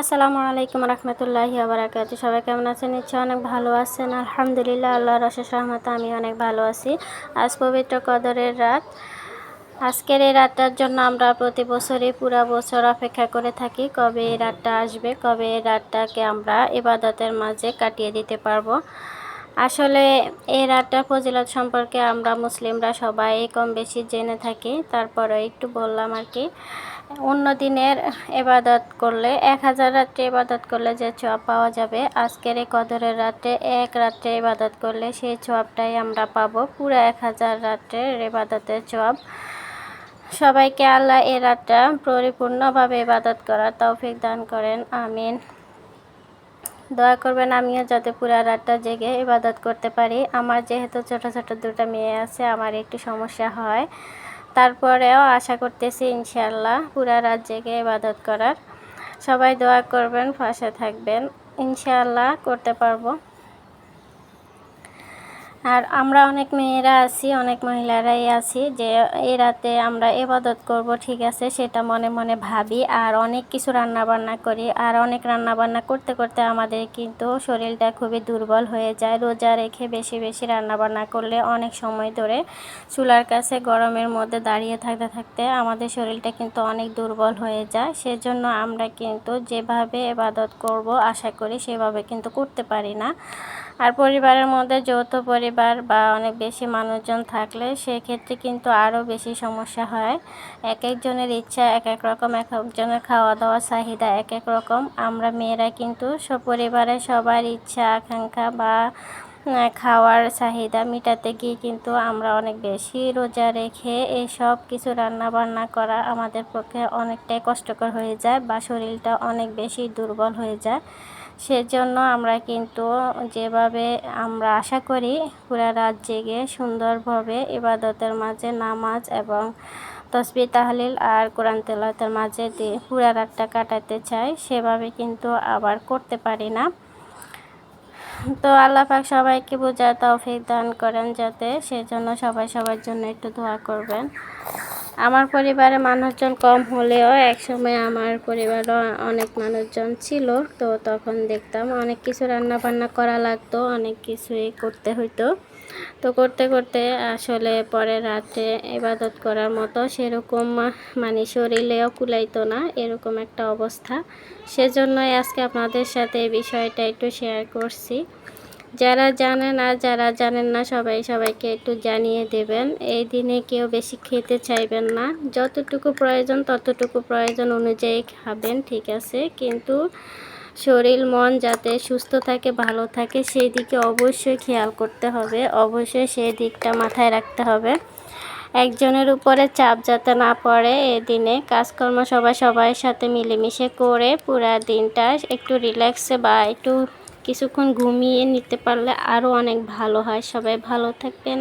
আসসালামু আলাইকুম রহমতুল্লাহি আবরাকাত সবাই কেমন আছেন? নিশ্চয় অনেক ভালো আছেন। আলহামদুলিল্লাহ আল্লাহ রশেষ রহমতে আমি অনেক ভালো আছি। আজ পবিত্র কদরের রাত। আজকের এই রাতটার জন্য আমরা প্রতি বছরই পুরো বছর অপেক্ষা করে থাকি কবে এই রাতটা আসবে, কবে এই রাতটাকে আমরা এবাদতের মাঝে কাটিয়ে দিতে পারব। আসলে এই রাতটা ফজিলত সম্পর্কে আমরা মুসলিমরা সবাই কম বেশি জেনে থাকি। তারপরে একটু বললাম আর কি, অন্য দিনের এবাদত করলে, এক হাজার রাত্রে ইবাদত করলে যে ছোয়াব পাওয়া যাবে, আজকের এই কদরের রাত্রে এক রাত্রে ইবাদত করলে সেই ছোয়াবটাই আমরা পাবো। পুরো এক হাজার রাত্রের ইবাদতের ছোয়াব সবাইকে আল্লাহ এ রাতটা পরিপূর্ণভাবে ইবাদত করার তৌফিক দান করেন, আমিন। দয়া করবেন, আমিও যাতে পুরো রাতটা জেগে ইবাদত করতে পারি। আমার যেহেতু ছোট ছোট দুটো মেয়ে আছে, আমার একটু সমস্যা হয়। তারপরেও আশা করতেছি ইনশাল্লাহ পুরা রাত জেগে ইবাদত করার। সবাই দোয়া করবেন, পাশে থাকবেন। ইনশাল্লাহ করতে পারব। আর আমরা অনেক মেয়েরা আছি, অনেক মহিলারাই আছি যে এই রাতে আমরা এবাদত করব, ঠিক আছে? সেটা মনে মনে ভাবি আর অনেক কিছু রান্না বান্না করি আর অনেক রান্না বান্না করতে করতে আমাদের কিন্তু শরীরটা খুবই দুর্বল হয়ে যায়। রোজা রেখে বেশি বেশি রান্না বান্না করলে অনেক সময় ধরে চুলার কাছে গরমের মধ্যে দাঁড়িয়ে থাকতে থাকতে আমাদের শরীরটা কিন্তু অনেক দুর্বল হয়ে যায়। সেজন্য আমরা কিন্তু যেভাবে এবাদত করব, আশা করি সেভাবে কিন্তু করতে পারি না। আর পরিবারের মধ্যে যৌথ পরিবার বা অনেক বেশি মানুষজন থাকলে সেক্ষেত্রে কিন্তু আরও বেশি সমস্যা হয়। এক একজনের ইচ্ছা এক এক রকম, এক একজনের খাওয়া দাওয়া চাহিদা এক এক রকম। আমরা মেয়েরা কিন্তু সব পরিবারের সবার ইচ্ছা, আকাঙ্ক্ষা বা খাওয়ার চাহিদা মেটাতে গিয়ে কিন্তু আমরা অনেক বেশি রোজা রেখে এসব কিছু রান্না বান্না করা আমাদের পক্ষে অনেকটাই কষ্টকর হয়ে যায় বা শরীরটা অনেক বেশি দুর্বল হয়ে যায়। সেজন্য আমরা কিন্তু যেভাবে আমরা আশা করি পুরা রাত জেগে সুন্দরভাবে ইবাদতের মাঝে নামাজ এবং তসবি তাহলিল আর কোরআন তেলাতের মাঝে দিয়ে পুরা রাতটা কাটাতে চাই, সেভাবে কিন্তু আবার করতে পারি না। তো আল্লাহ পাক সবাইকে বোঝার তৌফিক দান করেন যাতে সেজন্য সবাই সবার জন্য একটু দোয়া করবেন। আমার পরিবারে মানুষজন কম হলেও একসময় আমার পরিবারও অনেক মানুষজন ছিল, তো তখন দেখতাম অনেক কিছু রান্না বান্না করা লাগতো, অনেক কিছুই করতে হইতো। তো করতে করতে আসলে পরে রাতে ইবাদত করার মতো সেরকম মানে শরীরেও কুলাইতো না, এরকম একটা অবস্থা। সেজন্যই আজকে আপনাদের সাথে এই বিষয়টা একটু শেয়ার করছি। যারা জানেন আর যারা জানেন না, সবাই সবাইকে একটু জানিয়ে দেবেন। এই দিনে কেউ বেশি খেতে চাইবেন না। যতটুকু প্রয়োজন, ততটুকু প্রয়োজন অনুযায়ী খাবেন, ঠিক আছে? কিন্তু শরীর, মন যাতে সুস্থ থাকে, ভালো থাকে, সেই দিকে অবশ্যই খেয়াল করতে হবে। অবশ্যই সেই দিকটা মাথায় রাখতে হবে। একজনের উপরে চাপ যাতে না পড়ে এই দিনে। কাজকর্ম সবাই সবার সাথে মিলেমিশে করে পুরা দিনটা একটু রিল্যাক্সে বা একটু কিছুক্ষণ ঘুমিয়ে নিতে পারলে আরও অনেক ভালো হয়। সবাই ভালো থাকবেন।